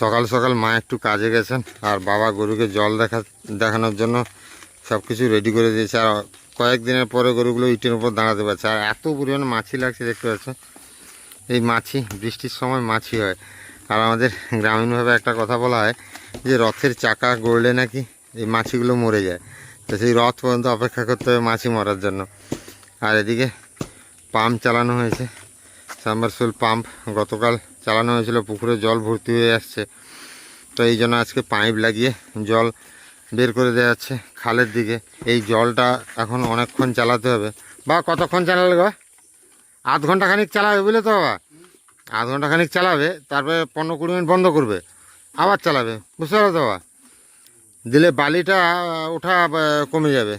সকাল সকাল মা একটু কাজে গেছেন আর বাবা গরুকে জল দেখা দেখানোর জন্য সব কিছু রেডি করে দিয়েছে। আর কয়েকদিনের পরে গরুগুলো ইটের উপর দাঁড়াতে পারছে। আর এত পরিমাণে মাছি লাগছে দেখতে পাচ্ছ? এই মাছি, বৃষ্টির সময় মাছি হয়। আর আমাদের গ্রামীণভাবে একটা কথা বলা হয় যে রথের চাকা গড়লে নাকি এই মাছিগুলো মরে যায়। তো সেই রথ পর্যন্ত অপেক্ষা করতে হবে মাছি মরার জন্য। আর এদিকে পাম্প চালানো হয়েছে। সাবমার্সিবল পাম্প গতকাল চালানো হয়েছিল, পুকুরে জল ভর্তি হয়ে আসছে। তো এই জন্য আজকে পাইপ লাগিয়ে জল বের করে দেওয়া যাচ্ছে খালের দিকে। এই জলটা এখন অনেকক্ষণ চালাতে হবে। বা কতক্ষণ চালালে গো? আধ ঘণ্টা খানিক চালাবে, বুঝলে তো বাবা? আধ ঘণ্টা খানিক চালাবে, তারপরে পনেরো কুড়ি মিনিট বন্ধ করবে। আবার চালাবে, বুঝতে পারো তো বাবা? দিলে বালিটা ওঠা কমে যাবে।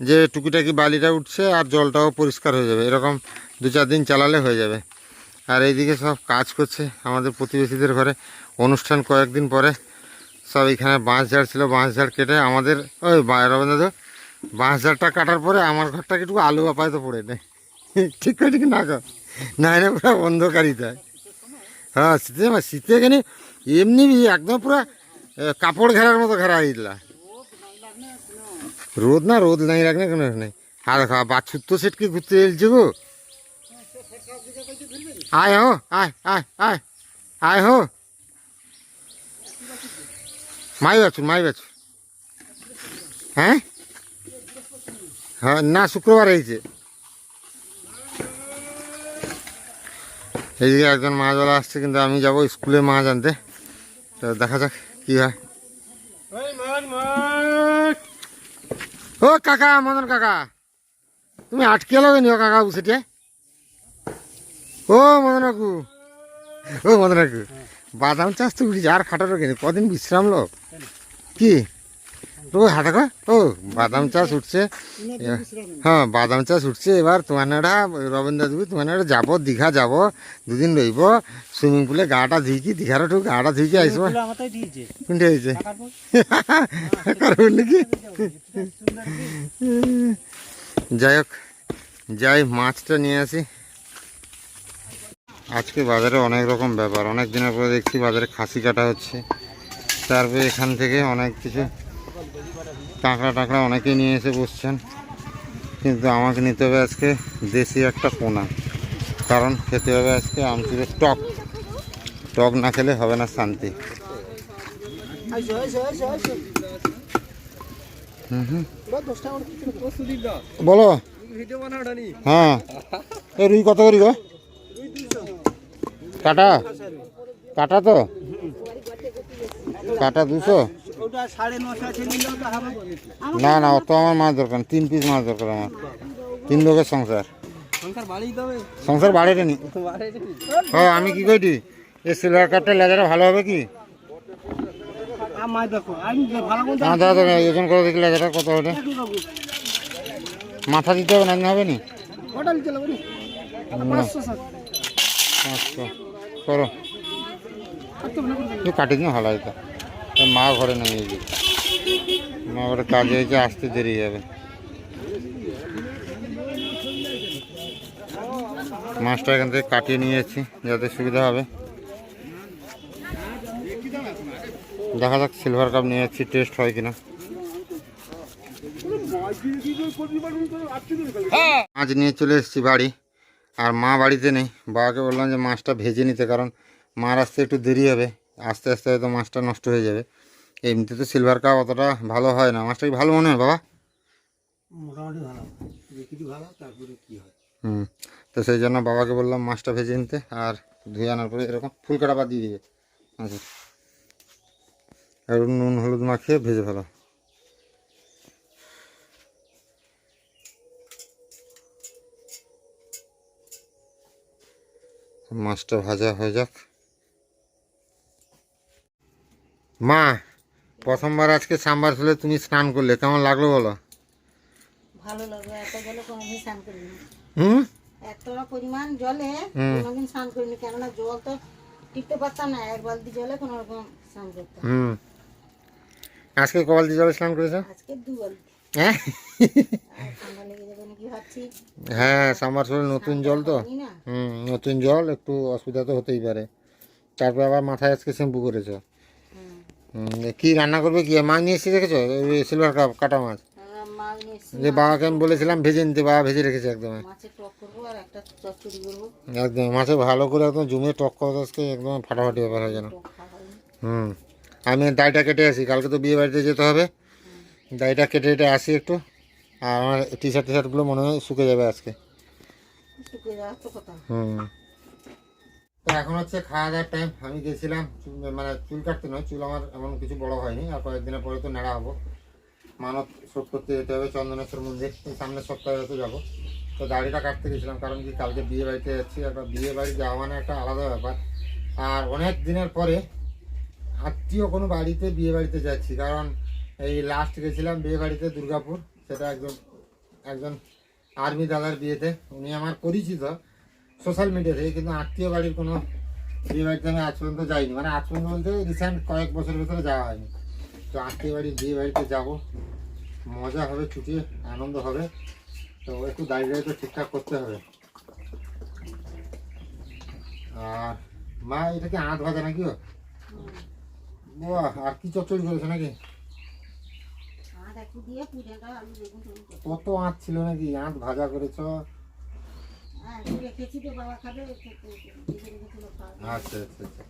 যে টুকিটাকি বালিটা উঠছে আর জলটাও পরিষ্কার হয়ে যাবে। এরকম দু চার দিন চালালে হয়ে যাবে। আর এইদিকে সব কাজ করছে আমাদের প্রতিবেশীদের ঘরে। অনুষ্ঠান কয়েকদিন পরে সব এখানে বাঁশ ঝাড় ছিল, বাঁশ ঝাড় কেটে আমাদের ওই রবীন্দ্র বাঁশ ঝাড়টা কাটার পরে আমার ঘরটাকে একটু আলু আপায়ত পড়ে নেয় ঠিক করে ঠিক না না না পুরো অন্ধকারিতা। হ্যাঁ শীতে শীতে এখানে এমনি একদম পুরো কাপড় ঘেরার মতো ঘেরা হয়েছিল রোদ না, রোদ নাই রাখনে কোনো নেই। আর বাছুর তো সেটকে ঘুরতে এলছে গো। আয় হো আয় আয় আয় আয় হো মাই বাছুর মাই বাছুর হ্যাঁ হ্যাঁ না শুক্রবার হয়েছে এইদিকে একজন মাছওয়ালা আসছে কিন্তু আমি যাব স্কুলে মাছ আনতে তো দেখা যাক কি হয় ও কাকা মদন কাকা তুমি আটকে লগে নিও কাকা সেটা ও মদন কাকু ও মদন কাকু বাদাম চাষ তো উঠেছে আর খাটারও কিনে কদিন বিশ্রাম লো? কি? ও হাতে কো ও বাদাম চাষ উঠছে। হ্যাঁ বাদাম চাষ উঠছে এবার তোমার রবীন্দ্র দেবী তোমার যাব দীঘা যাব দুদিন রইব। সুইমিং পুলে গাটা ধুইকি দীঘার একটু গাটা ধুইকি আসব কোনটা হয়েছে নাকি? যাই হোক যাই মাছটা নিয়ে আসি। আজকে বাজারে অনেক রকম ব্যাপার। অনেক দিনের পরে দেখছি বাজারে খাসি কাটা হচ্ছে। তারপরে এখান থেকে অনেক কিছু কাঁকড়া টাকড়া অনেকেই নিয়ে এসে বসছেন। কিন্তু আমাকে নিতে হবে আজকে দেশি একটা পোনা। কারণ খেতে হবে আজকে আমচুরের টক। টক না খেলে হবে না শান্তি। বলো। হ্যাঁ। রুই কত করি গো? কাটা? কাটা তো? কাটা দুশো? না না অত আমার মাছ দরকার তিন পিস মাছ দরকার আমার। তিন লোকের সংসার। সংসার বাড়িতে নি হ্যাঁ আমি কি কইটি? এই সিলভার কাপটা লেজারটা ভালো হবে কি? আর মাছ দেখো আমি যে ভালো কোন আমার দাদা ওজন করে দেখি লেজারটা কত হবে। মাথা দিতে হবে না হবে নি। পাঁচশো। করো। কত মনে কাটি দিন ভালো তা মা ঘরে নেমে গেছে মা ঘরে কাজে হয়েছে, আসতে দেরি যাবে মাছটা এখান থেকে কাটিয়ে নিয়ে যাচ্ছি যাতে সুবিধা হবে। দেখা যাক সিলভার কাপ নিয়ে যাচ্ছি টেস্ট হয় কিনা। মাছ নিয়ে চলে এসেছি বাড়ি। আর মা বাড়িতে নেই। বাবাকে বললাম যে মাছটা ভেজে নিতে কারণ মার আসতে একটু দেরি হবে। আস্তে আস্তে হয়তো মাছটা নষ্ট হয়ে যাবে। এমনিতে তো সিলভার কাপ অতটা ভালো হয় না। মাছটা কি ভালো মনে হয় বাবা? মোটামুটি ভালো। বিক্রি ভালো তারপরে কি হয়। হুম। তো সেই জন্য বাবাকে বললাম মাছটা ভেজে নিতে আর ধুয়ে আনার পরে এরকম ফুলকাটা বাদ দিয়ে দিবে। আচ্ছা। আর নুন হলুদ মাখিয়ে ভেজে ফেলো। মাছটা ভাজা হয়ে যাক। মা প্রথমবার আজকে সাম্বার ফুলে তুমি স্নান করলে কেমন লাগল বলো? ভালো লাগবে এত জলে কোনোদিন স্নান করিনি। হুম? পরিমাণ জলে। কোনোদিন স্নান করিনি কেননা জল তো টিকতে পারতাম না এক বালতি জলে কোনো রকম স্নান করতাম। হুম। আজকে কবাল দিয়ে জলে স্নান করেছ? আজকে দু বালতি। হ্যাঁ হ্যাঁ সামার শরীর নতুন জল তো। হুম নতুন জল একটু অসুবিধা তো হতেই পারে। তারপর আবার মাথায় আজকে শ্যাম্পু করেছ। কি রান্না করবে কি? মাছ নিয়ে এসে রেখেছো সিলভার কাপ কাটা মাছ। এসেছি, যে বাবাকে আমি বলেছিলাম ভেজে নিতে বাবা ভেজে রেখেছে একদম একদম মাছে ভালো করে একদম জমিয়ে টক করে আজকে একদম ফাটাফাটি ব্যাপার হয়ে যেন। হুম আমি দাড়িটা কেটে আসি কালকে তো বিয়ে বাড়িতে যেতে হবে। দাড়িটা কেটে কেটে আসি একটু। আর আমার টি শার্ট টি শার্টগুলো মনে হয় শুকে যাবে আজকে। হুম। তো এখন হচ্ছে খাওয়া দাওয়ার টাইম আমি গেছিলাম মানে চুল কাটতে নয় চুল আমার এমন কিছু বড় হয়নি আর কয়েকদিনের পরে তো নেড়া হব। মানত শোধ করতে যেতে হবে চন্দনেশ্বর মন্দির এই সামনের সপ্তাহে হয়তো যাব। তো দাড়িটা কাটতে গেছিলাম কারণ কি কালকে বিয়ে বাড়িতে যাচ্ছি একটা বিয়ে বাড়ি যাওয়া মানে একটা আলাদা ব্যাপার। আর অনেক দিনের পরে আত্মীয় কোনো বাড়িতে বিয়ে বাড়িতে যাচ্ছি কারণ এই লাস্ট গেছিলাম বিয়ে বাড়িতে দুর্গাপুর। সেটা একজন একজন আর্মি দাদার বিয়েতে উনি আমার পরিচিত সোশ্যাল মিডিয়া থেকে কিন্তু আত্মীয় বাড়ির কোনো বিয়ে বাড়িতে আমি আজ পর্যন্ত যাইনি। মানে আজ পর্যন্ত বলতে রিসেন্ট কয়েক বছরের ভিতরে যাওয়া হয়নি। তো আত্মীয় বাড়ির বিয়ে বাড়িতে যাব। মজা হবে ছুটি আনন্দ হবে। তো একটু দাঁড়িয়ে দাঁড়িয়ে তো ঠিকঠাক করতে হবে। আর মা এটা কি আঁত ভাজা নাকি ও? আর কি চচ্চড়ি করেছে নাকি আর একটু দিয়ে পুজোটা আলু বেগুন টেগুন করব। কত আঁত ছিল নাকি? আঁত ভাজা করেছ। আচ্ছা আচ্ছা আচ্ছা।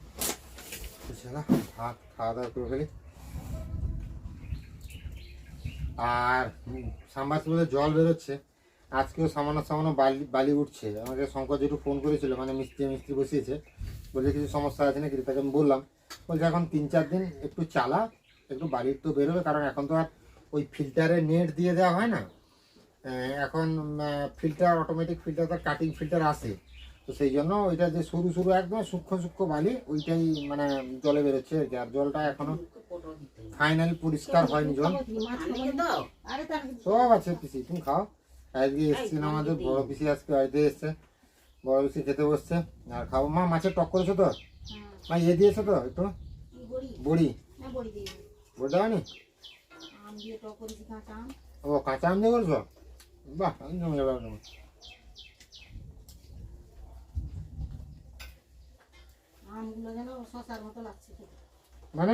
ভাত খাওয়া দাওয়া করে আর সাম্বাসিবলে জল বেরোচ্ছে। আজকেও সামান্য সামান্য বালি বালি উঠছে। আমাকে শঙ্কর যেটু ফোন করেছিল মানে মিস্ত্রি মিস্ত্রি বসিয়েছে। বলছে, কিছু সমস্যা আছে নাকি? তাকে আমি বললাম, বলছে, এখন তিন চার দিন একটু চালা, একটু বালির তো বেরোবে, কারণ এখন তো আর ওই ফিল্টারে নেট দিয়ে দেওয়া হয় না? এখন ফিল্টার অটোমেটিক ফিল্টার তো কাটিং ফিল্টার আসে তো সেই জন্য ওইটা যে সরু সরু একদম সূক্ষ্ম সূক্ষ্ম বালি ওইটাই মানে জলে বেরোচ্ছে আর জলটা এখনও ফাইনালি পরিষ্কার হয়নি জল। সব আছে পিসি তুমি খাও। আজকে এসছেন আমাদের বড় পিসি আজকে বাড়িতে এসছে। বড় পিসি খেতে বসছে। আর খাব। মা মাছের টক করেছ তো? হ্যাঁ, মা ইয়ে দিয়েছ তো একটু? বড়ি। বড়ি? বড়ি না ও কাঁচা আম দিয়ে করছ বাহ আমি জমে যাবে একদম। আমগুলো যেন শশার মতো লাগছে। মানে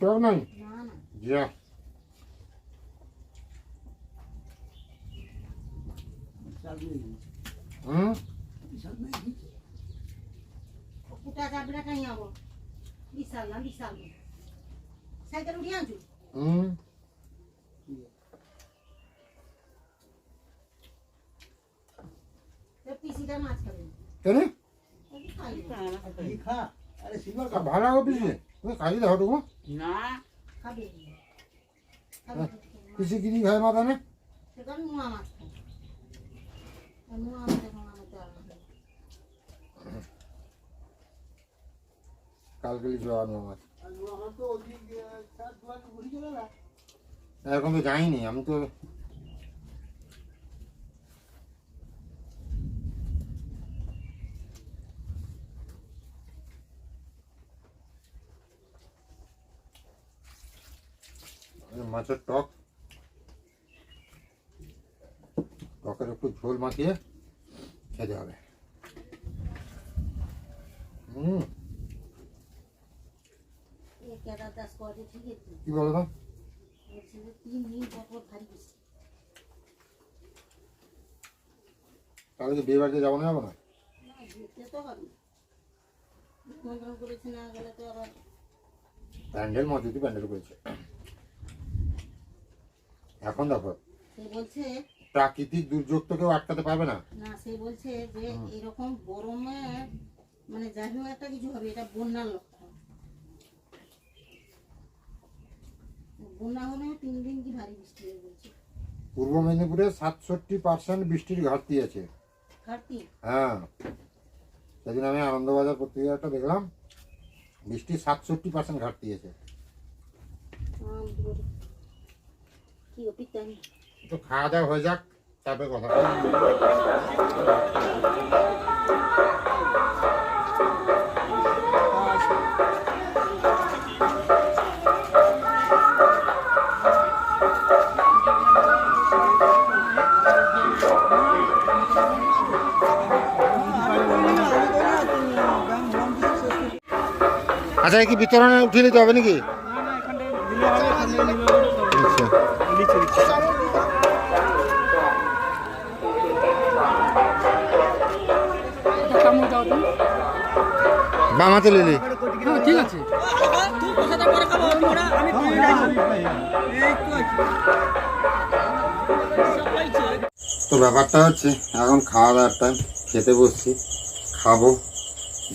টক নয় না না। যা। চাল নেই হুম কুটা চাপড়া কাই হব বিশাল না বিশাল। সাইকেল উঠিয়ে আনছু? হুম তোর পিসিটা মাছ খাবে না। কেন? তুমি টুকু খায় মাথা না? মাছ এখন কালকে আর মাছ। আমার তো ওদিক চার দুয়ার ঘুরি চলে না এরকম তো যাইনি আমি তো এই মাছের টক। টকের একটু ঝোল মাখিয়ে খেতে হবে। হুম। কি বলো তাহলে কি বিয়ে বাড়িতে যাব না যাব না? প্যান্ডেল মসজিদে প্যান্ডেল করেছে। এখন দেখো সে বলছে প্রাকৃতিক দুর্যোগ তো কেউ আটকাতে পারবে না। না সে বলছে যে এরকম গরমে মানে যাই হোক একটা কিছু হবে এটা বন্যার লক্ষণ। বন্যা হলে তিন দিন কি ভারী বৃষ্টি হবে বলছে পূর্ব মেদিনীপুরে সাতষট্টি পার্সেন্ট বৃষ্টির ঘাটতি আছে। কার্তিক হ্যাঁ। সেদিন আমি আনন্দবাজার পত্রিকাটা দেখলাম বৃষ্টির সাতষট্টি পার্সেন্ট ঘাটতি আছে। একটু খাওয়া দাওয়া হয়ে যাক তারপরে কথা আচ্ছা কি বিতরণে উঠিয়ে নিতে হবে নাকি? বাম হাতে লিলি হ্যাঁ ঠিক আছে। তো ব্যাপারটা হচ্ছে এখন খাওয়া দাওয়ার টাইম খেতে বসছি খাব।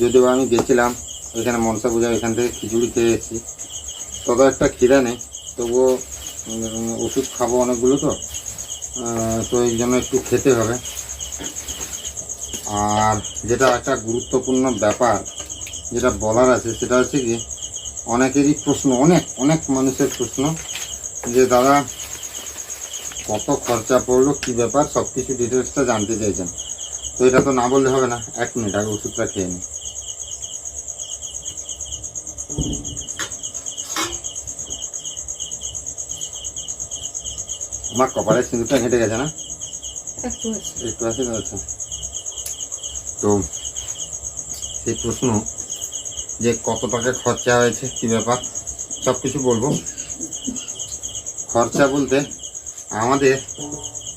যদিও আমি গেছিলাম ওইখানে মনসা পূজা এখান থেকে খিচুড়ি খেয়ে এসেছি। তত একটা খিদা নেই তবুও ওষুধ খাব অনেকগুলো তো। তো এই জন্য একটু খেতে হবে। আর যেটা একটা গুরুত্বপূর্ণ ব্যাপার যেটা বলার আছে সেটা হচ্ছে কি অনেকেরই প্রশ্ন অনেক অনেক মানুষের প্রশ্ন যে দাদা কত খরচা পড়ল? কি ব্যাপার? সব কিছু ডিটেলসটা জানতে চাইছেন। তো এটা তো না বললে হবে না। এক মিনিট আগে ওষুধটা খেয়ে নিই। আমার কপালে সিঁদুরটা হেঁটে গেছে না? একটু আছে। আচ্ছা তো সেই প্রশ্ন যে কত টাকা খরচা হয়েছে, কি ব্যাপার? সব কিছু বলব। খরচা বলতে আমাদের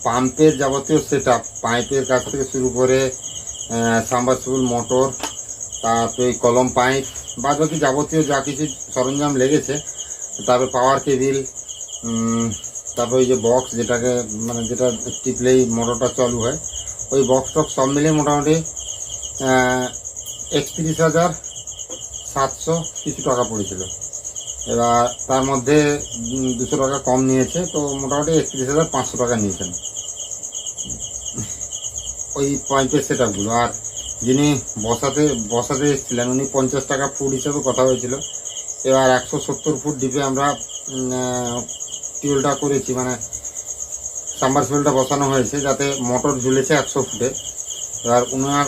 পাম্পের যাবতীয় সেট আপ পাইপের কাছ থেকে শুরু করে সাম্বাসিবল মোটর তারপরে ওই কলম পাইপ বাদ বাকি যাবতীয় যা কিছু সরঞ্জাম লেগেছে, তারপরে পাওয়ার কেবিল তারপরে ওই যে বক্স যেটাকে মানে যেটা টিপলেই মোটরটা চালু হয়, ওই বক্স টক্স সব মিলিয়ে মোটামুটি একত্রিশ হাজার সাতশো কিছু টাকা পড়েছিল। এবার তার মধ্যে দুশো টাকা কম নিয়েছে, তো মোটামুটি একত্রিশ হাজার পাঁচশো টাকা নিয়েছেন। ওই পাইপের সেট আপগুলো আর যিনি বসাতে বসাতে এসেছিলেন, উনি পঞ্চাশ টাকা ফুট হিসাবে কথা হয়েছিল। এবার একশো সত্তর ফুট ডিপে আমরা টিউলটা করেছি মানে সাম্বারসিবলটা বসানো হয়েছে, যাতে মোটর ঝুলেছে একশো ফুটে। এবার ওনার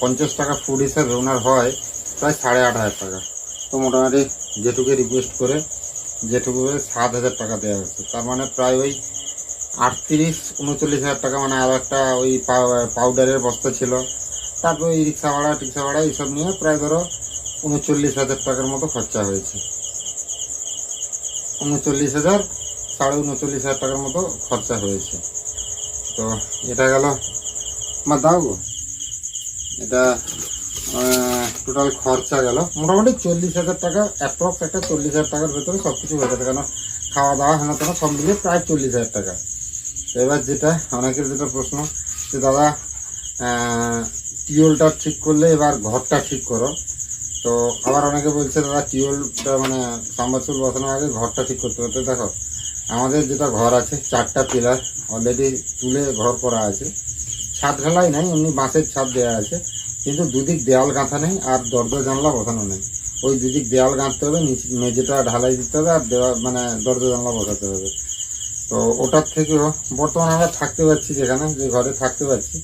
পঞ্চাশ টাকা ফুট হিসাবে ওনার হয় প্রায় সাড়ে আট হাজার টাকা। তো মোটামুটি যেটুকু রিকোয়েস্ট করে, যেটুকু সাত হাজার টাকা দেওয়া হয়েছে। তার মানে প্রায় ওই আটত্রিশ, উনচল্লিশ হাজার টাকা মানে আর একটা ওই পাউ- পাউডারের বস্তা ছিল। তারপর ওই রিক্সা ভাড়া, টিক্সা ভাড়া এইসব নিয়ে প্রায় ধরো উনচল্লিশ হাজার টাকার মতো খরচা হয়েছে। উনচল্লিশ হাজার, সাড়ে উনচল্লিশ হাজার টাকার মতো খরচা হয়েছে। তো এটা গেল। আমার দাও গো। এটা টোটাল খরচা গেল। মোটামুটি চল্লিশ হাজার টাকা অ্যাপ্রক্স একটা চল্লিশ হাজার টাকার ভেতরে সব কিছু হয়ে যাবে। কেন? খাওয়া দাওয়া হেনা তেনা সব মিলিয়ে প্রায় চল্লিশ হাজার টাকা। তো এবার যেটা, অনেকের যেটা প্রশ্ন, যে দাদা টিউলটা ঠিক করলে এবার ঘরটা ঠিক করো। তো আবার অনেকে বলছে, দাদা টিউলটা মানে সাম্বাসুল বসানোর আগে ঘরটা ঠিক করতে হবে। দেখো, আমাদের যেটা ঘর আছে, চারটা পিলার অলরেডি তুলে ঘর করা আছে। ছাদ ঢালাই নাই, এমনি বাঁশের ছাদ দেওয়া আছে। কিন্তু দুদিক দেয়াল গাঁথা নেই আর দরজা জানলা বসানো নেই। ওই দুদিক দেয়াল গাঁথতে হবে মেঝেটা ঢালাই দিতে হবে আর দেওয়া মানে দরজা জানলা বসাতে হবে। তো ওটার থেকেও বর্তমানে আমরা থাকতে পারছি যেখানে, যে ঘরে থাকতে পারছি।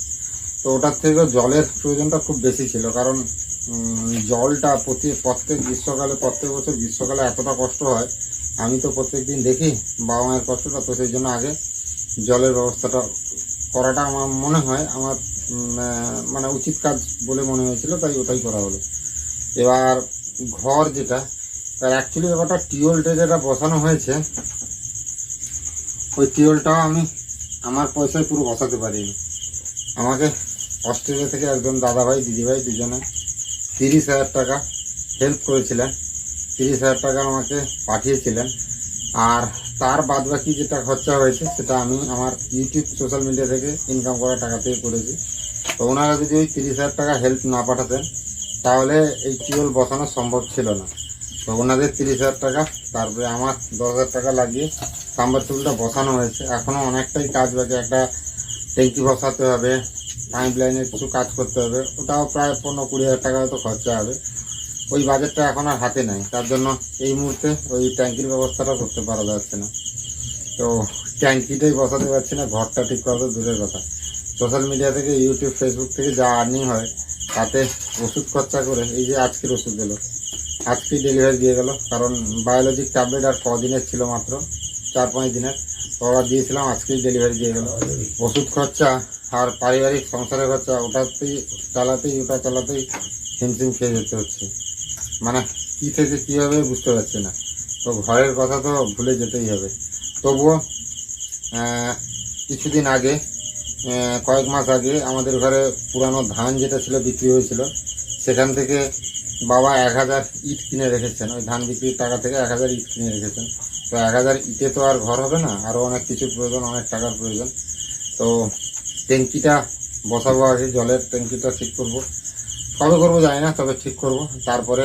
তো ওটার থেকেও জলের প্রয়োজনটা খুব বেশি ছিল কারণ জলটা প্রতি, প্রত্যেক গ্রীষ্মকালে, প্রত্যেক বছর গ্রীষ্মকালে এতটা কষ্ট হয়। আমি তো প্রত্যেক দিন দেখি বাবা মায়ের কষ্টটা, তো সেই জন্য আগে জলের ব্যবস্থাটা করাটা আমার মনে হয়, আমার মানে উচিত কাজ বলে মনে হয়েছিল, তাই ওটাই করা হলো। এবার ঘর যেটা, তার অ্যাকচুয়ালি ব্যাপারটা টিউবওয়েলটা যেটা বসানো হয়েছে, ওই টিউবওয়েলটাও আমি আমার পয়সায় পুরো বসাতে পারিনি। আমাকে অস্ট্রেলিয়া থেকে একজন দাদাভাই, দিদিভাই দুজনে তিরিশ হাজার টাকা হেল্প করেছিলেন। তিরিশ হাজার টাকা আমাকে পাঠিয়েছিলেন। আর তার বাদ বাকি যেটা খরচা হয়েছে, সেটা আমি আমার ইউটিউব সোশ্যাল মিডিয়া থেকে ইনকাম করা টাকা থেকে করেছি। তো ওনারা যদি ওই তিরিশ হাজার টাকা হেল্প না পাঠাতেন, তাহলে এই টিউবওয়েল বসানো সম্ভব ছিল না। তো ওনাদের তিরিশ হাজার টাকা, তারপরে আমার দশ হাজার টাকা লাগিয়ে সাম্বার টুলটা বসানো হয়েছে। এখনও অনেকটাই কাজ বাকি, একটা ট্যাঙ্কি বসাতে হবে পাইপ লাইনের কিছু কাজ করতে হবে, ওটাও প্রায় পনেরো কুড়ি হাজার টাকা হয়তো খরচা হবে। ওই বাজেটটা এখন আর হাতে নাই। তার জন্য এই মুহূর্তে ওই ট্যাঙ্কির ব্যবস্থাটা করতে পারা যাচ্ছে না। তো ট্যাঙ্কিটাই বসাতে পারছি না, ঘরটা ঠিক করা দূরের কথা। সোশ্যাল মিডিয়া থেকে ইউটিউব ফেসবুক থেকে যা আর্নিং হয়, তাতে ওষুধ খরচা করে, এই যে আজকের ওষুধ এলো আজকেই ডেলিভারি দিয়ে গেল, কারণ বায়োলজিক ট্যাবলেট আর কদিনের ছিল মাত্র, চার পাঁচ দিনের। অর্ডার দিয়েছিলাম, আজকেই ডেলিভারি দিয়ে গেল। ওষুধ খরচা আর পারিবারিক সংসারের খরচা, ওটাতেই চালাতেই, ওটা চালাতেই হিমশিম খেয়ে যেতে হচ্ছে। মানে কী থেকে কী হবে বুঝতে পারছি না। তো ঘরের কথা তো ভুলে যেতেই হবে। তবুও কিছুদিন আগে কয়েক মাস আগে আমাদের ঘরে পুরানো ধান যেটা ছিল বিক্রি হয়েছিল, সেখান থেকে বাবা এক হাজার ইট কিনে রেখেছেন। ওই ধান বিক্রির টাকা থেকে এক হাজার ইট কিনে রেখেছেন। তো এক হাজার ইটে তো আর ঘর হবে না আরও অনেক কিছুর প্রয়োজন, অনেক টাকার প্রয়োজন। তো ট্যাঙ্কিটা বসাবো আগে, জলের ট্যাঙ্কিটা ঠিক করব। কবে করব, জানি না, তবে ঠিক করব। তারপরে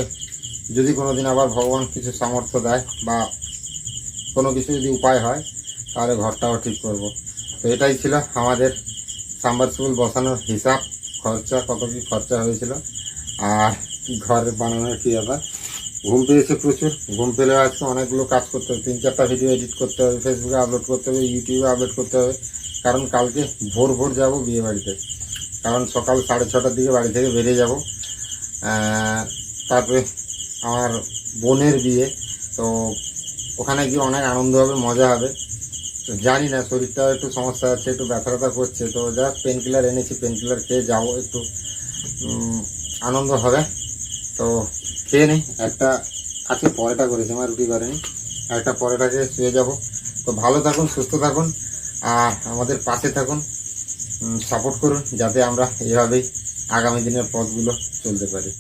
যদি কোনো দিন আবার ভগবান কিছু সামর্থ্য দেয় বা কোনো কিছু যদি উপায় হয়, তাহলে ঘরটাও ঠিক করব। তো এটাই ছিল আমাদের সাম্বারসিবল বসানোর হিসাব, খরচা, কত কি খরচা হয়েছিল, আর ঘর বানানোর কী ব্যাপার। ঘুম পেয়েছে প্রচুর, ঘুম পেলে আজকে অনেকগুলো কাজ করতে হবে, তিন চারটা ভিডিও এডিট করতে হবে ফেসবুকে আপলোড করতে হবে ইউটিউবে আপলোড করতে হবে, কারণ কালকে ভোর ভোর যাব বিয়ে বাড়িতে কারণ সকাল সাড়ে ছটার দিকে বাড়ি থেকে বেরিয়ে যাব। তারপরে আমার বোনের বিয়ে, তো ওখানে গিয়ে অনেক আনন্দ হবে, মজা হবে। তো জানি না শরীরটা একটু সমস্যা আছে, একটু ব্যথা ব্যথা করছে, তো যা পেন কিলার এনেছি পেন কিলার খেয়ে যাব একটু। আনন্দ হবে। তো খেয়ে নিই একটা আজকে পরোটা করেছি, আমার রুটি করেনি। একটা পরোটাকে শুয়ে যাব। তো ভালো থাকুন, সুস্থ থাকুন, আর আমাদের পাশে থাকুন। সাপোর্ট করুন যাতে আমরা এভাবেই আগামী দিনের পথগুলো চলতে পারি।